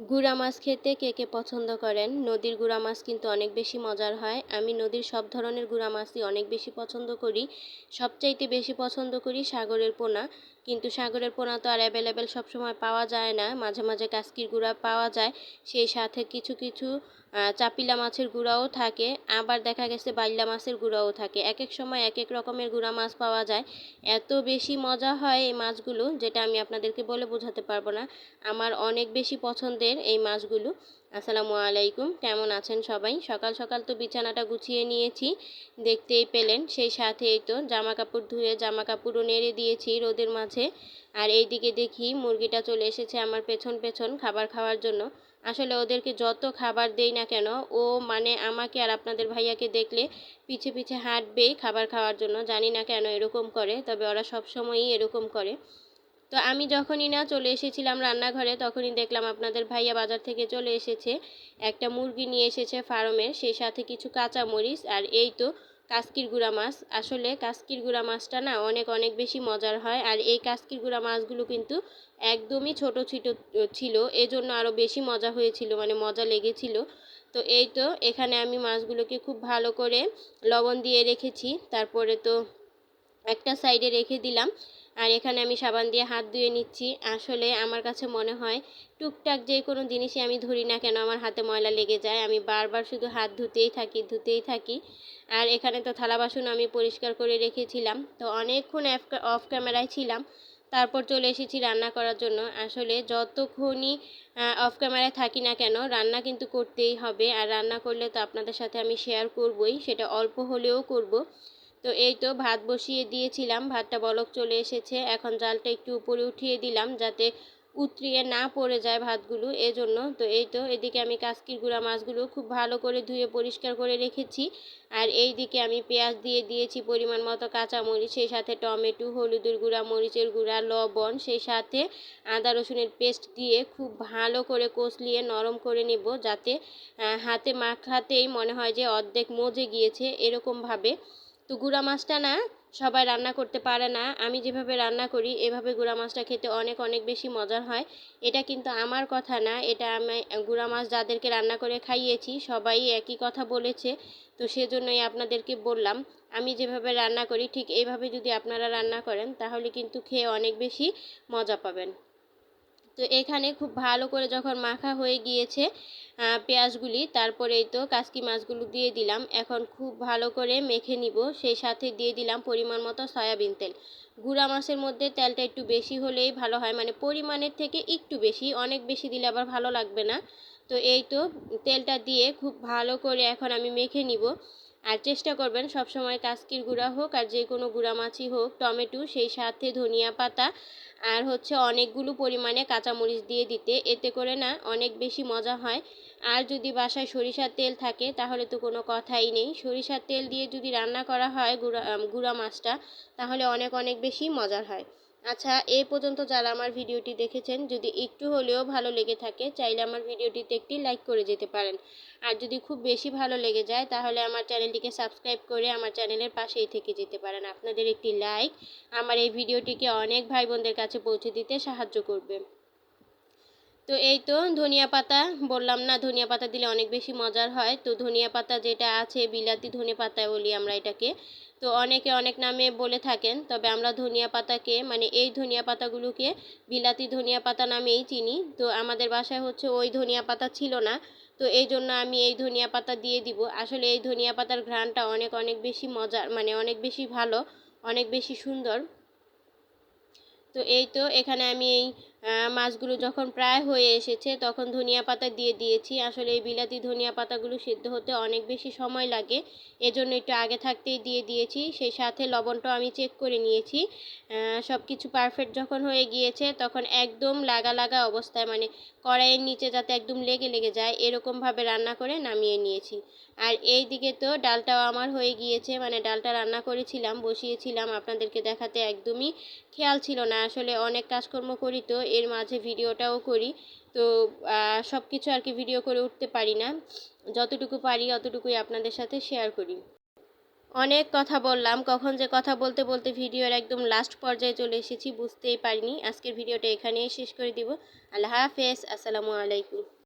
গুড়া মাছ খেতে কে কে পছন্দ করেন? নদীর গুড়া মাছ কিন্তু অনেক বেশি মজার হয়। আমি নদীর সব ধরনের গুড়া মাছই অনেক বেশি পছন্দ করি। সবচাইতে বেশি পছন্দ করি সাগরের পোনা। কিন্তু সাগরের পোনা তো আর অ্যাভেলেবেল সবসময় পাওয়া যায় না। মাঝে মাঝে কাস্কির গুঁড়া পাওয়া যায়। সেই সাথে কিছু কিছু চাপিলা মাছের গুঁড়াও থাকে, আবার দেখা গেছে বাইলা মাছের গুঁড়াও থাকে। এক এক সময় এক এক রকমের গুঁড়া মাছ পাওয়া যায়। এত বেশি মজা হয় এই মাছগুলো, যেটা আমি আপনাদেরকে বলে বোঝাতে পারব না। আমার অনেক বেশি পছন্দের এই মাছগুলো। আসসালামু আলাইকুম, কেমন আছেন সবাই? সকাল সকাল তো বিছানাটা গুছিয়ে নিয়েছি, দেখতেই পেলেন। সেই সাথে এই তো জামা কাপড় ধুয়ে জামা কাপড়ও নেড়ে দিয়েছি রোদের মাঝে। আর এইদিকে দেখি মুরগিটা চলে এসেছে আমার পেছন পেছন খাবার খাওয়ার জন্য। আসলে ওদেরকে যত খাবার দেই না কেন, ও মানে আমাকে আর আপনাদের ভাইয়াকে দেখলে পিছে পিছে হাঁটবেই খাবার খাওয়ার জন্য। জানি না কেন এরকম করে, তবে ওরা সব সময়ই এরকম করে। তো আমি যখনই না চলে এসেছিলাম রান্নাঘরে, তখনই দেখলাম আপনাদের ভাইয়া বাজার থেকে চলে এসেছে। একটা মুরগি নিয়ে এসেছে ফার্মের, সেই সাথে কিছু কাঁচা মরিচ আর এই তো কাস্কির গুঁড়া মাছ। আসলে কাস্কির গুঁড়া মাছটা না অনেক অনেক বেশি মজার হয়। আর এই কাস্কির গুঁড়া মাছগুলো কিন্তু একদমই ছোট ছোট, ছিল। এজন্য আরও বেশি মজা হয়েছিল মানে মজা লেগেছিল। তো এই তো, এখানে আমি মাছগুলোকে খুব ভালো করে লবণ দিয়ে রেখেছি। তারপরে তো একটা সাইডে রেখে দিলাম। আর এখানে আমি সাবান দিয়ে হাত ধুয়ে নিচ্ছি। আসলে আমার কাছে মনে হয় টুকটাক যে কোনো জিনিসই আমি ধরি না কেন আমার হাতে ময়লা লেগে যায়। আমি বারবার শুধু হাত ধুতেই থাকি ধুতেই থাকি। আর এখানে তো থালা বাসন আমি পরিষ্কার করে রেখেছিলাম। তো অনেকক্ষণ অফ ক্যামেরায় ছিলাম। তারপর চলে এসেছি রান্না করার জন্য। আসলে যতক্ষণই অফ ক্যামেরায় থাকি না কেন, রান্না কিন্তু করতেই হবে। আর রান্না করলে তো আপনাদের সাথে আমি শেয়ার করবই। সেটা অল্প হলেও করব। তো এই তো ভাত বসিয়ে দিয়েছিলাম, ভাতটা বলক চলে এসেছে। এখন জালটা একটু উপরে উঠিয়ে দিলাম যাতে উতরিয়ে না পড়ে যায় ভাতগুলো এজন্য। তো এই তো এদিকে আমি কাস্কির গুঁড়া মাছগুলো খুব ভালো করে ধুয়ে পরিষ্কার করে রেখেছি। আর এই দিকে আমি পেঁয়াজ দিয়ে দিয়েছি পরিমাণ মতো কাঁচামরিচ, সেই সাথে টমেটো, হলুদের গুঁড়া, মরিচের গুঁড়া, লবণ, সেই সাথে আদা রসুনের পেস্ট দিয়ে খুব ভালো করে কষলিয়ে নরম করে নেব যাতে হাতে মাখাতেই মনে হয় যে অর্ধেক মজে গিয়েছে এরকমভাবে। তো গুঁড়া মাছটা না সবাই রান্না করতে পারে না। আমি যেভাবে রান্না করি, এভাবে গুঁড়া মাছটা খেতে অনেক অনেক বেশি মজার হয়। এটা কিন্তু আমার কথা না, এটা আমি গুঁড়া মাছ যাদেরকে রান্না করে খাইয়েছি, সবাই একই কথা বলেছে। তো সেজন্যই আপনাদেরকে বললাম, আমি যেভাবে রান্না করি, ঠিক এইভাবে যদি আপনারা রান্না করেন, তাহলে কিন্তু খেয়ে অনেক বেশি মজা পাবেন। তো এখানে খুব ভালো করে যখন মাখা হয়ে গিয়েছে পেঁয়াজগুলি, তারপরে এই তো কাসকি মাছগুলো দিয়ে দিলাম। এখন খুব ভালো করে মেখে নিব। সেই সাথে দিয়ে দিলাম পরিমাণ মতো সয়াবিন তেল। গুঁড়া মাছের মধ্যে তেলটা একটু বেশি হলেই ভালো হয়। মানে পরিমাণের থেকে একটু বেশি, অনেক বেশি দিলে আবার ভালো লাগবে না। তো এই তো তেলটা দিয়ে খুব ভালো করে এখন আমি মেখে নিব। আর চেষ্টা করবেন সব সময় কাস্কির গুঁড়া হোক আর যে কোনো গুঁড়া মাছই হোক, টমেটো, সেই সাথে ধনিয়া পাতা আর হচ্ছে অনেকগুলো পরিমাণে কাঁচামরিচ দিয়ে দিতে। এতে করে না অনেক বেশি মজা হয়। আর যদি বাসায় সরিষার তেল থাকে তাহলে তো কোনো কথাই নেই। সরিষার তেল দিয়ে যদি রান্না করা হয় গুঁড়া গুঁড়া মাছটা তাহলে অনেক অনেক বেশি মজার হয়। আচ্ছা এই পর্যন্ত যারা আমার ভিডিওটি দেখেছেন, যদি একটু হলেও ভালো লেগে থাকে, চাইলে আমার ভিডিওটিতে একটি লাইক করে যেতে পারেন। আর যদি খুব বেশি ভালো লেগে যায়, তাহলে আমার চ্যানেলটিকে সাবস্ক্রাইব করে আমার চ্যানেলের পাশেই থেকে যেতে পারেন। আপনাদের একটি লাইক আমার এই ভিডিওটিকে অনেক ভাই বোনদের কাছে পৌঁছে দিতে সাহায্য করবে। তো এই তো, ধনিয়া পাতা বললাম না, ধনিয়া পাতা দিলে অনেক বেশি মজার হয়। তো ধনিয়া পাতা যেটা আছে, বিলাতি ধনে পাতা বলি আমরা এটাকে তো অনেকে অনেক নামে বলে থাকেন, তবে আমরা ধনিয়া পাতাকে মানে এই ধনিয়া পাতাগুলোকে বিলাতি ধনিয়া পাতা নামেই চিনি। তো আমাদের বাসায় হচ্ছে ওই ধনিয়া পাতা ছিল না, তো এই জন্য আমি এই ধনিয়া পাতা দিয়ে দিব। আসলে এই ধনিয়া পাতার ঘ্রাণটা অনেক অনেক বেশি মজার মানে অনেক বেশি ভালো, অনেক বেশি সুন্দর। তো এই তো এখানে আমি এই মাছগুলো যখন প্রায় হয়ে এসেছে, তখন ধনিয়া পাতা দিয়ে দিয়েছি। আসলে এই বিলাতি ধনিয়া পাতাগুলো সিদ্ধ হতে অনেক বেশি সময় লাগে, এজন্য একটু আগে থাকতেই দিয়ে দিয়েছি। সেই সাথে লবণটাও আমি চেক করে নিয়েছি। সব কিছু পারফেক্ট যখন হয়ে গিয়েছে, তখন একদম লাগা লাগা অবস্থায় মানে কড়াইয়ের নিচে যাতে একদম লেগে লেগে যায়, এরকমভাবে রান্না করে নামিয়ে নিয়েছি। আর এই দিকে তো ডালটাও আমার হয়ে গিয়েছে মানে ডালটা রান্না করেছিলাম, বসিয়েছিলাম, আপনাদেরকে দেখাতে একদমই খেয়াল ছিল না। আসলে অনেক কাজকর্ম করি তো এর মাঝে ভিডিওটাও করি। তো সব কিছু আর কি ভিডিও করে উঠতে পারি না। যতটুকু পারি অতটুকুই আপনাদের সাথে শেয়ার করি। অনেক কথা বললাম। কখন যে কথা বলতে বলতে ভিডিওর একদম লাস্ট পর্যায়ে চলে এসেছি, বুঝতেই পারিনি। আজকের ভিডিওটা এখানেই শেষ করে দিব। আল্লাহ হাফেজ। আসসালামু আলাইকুম।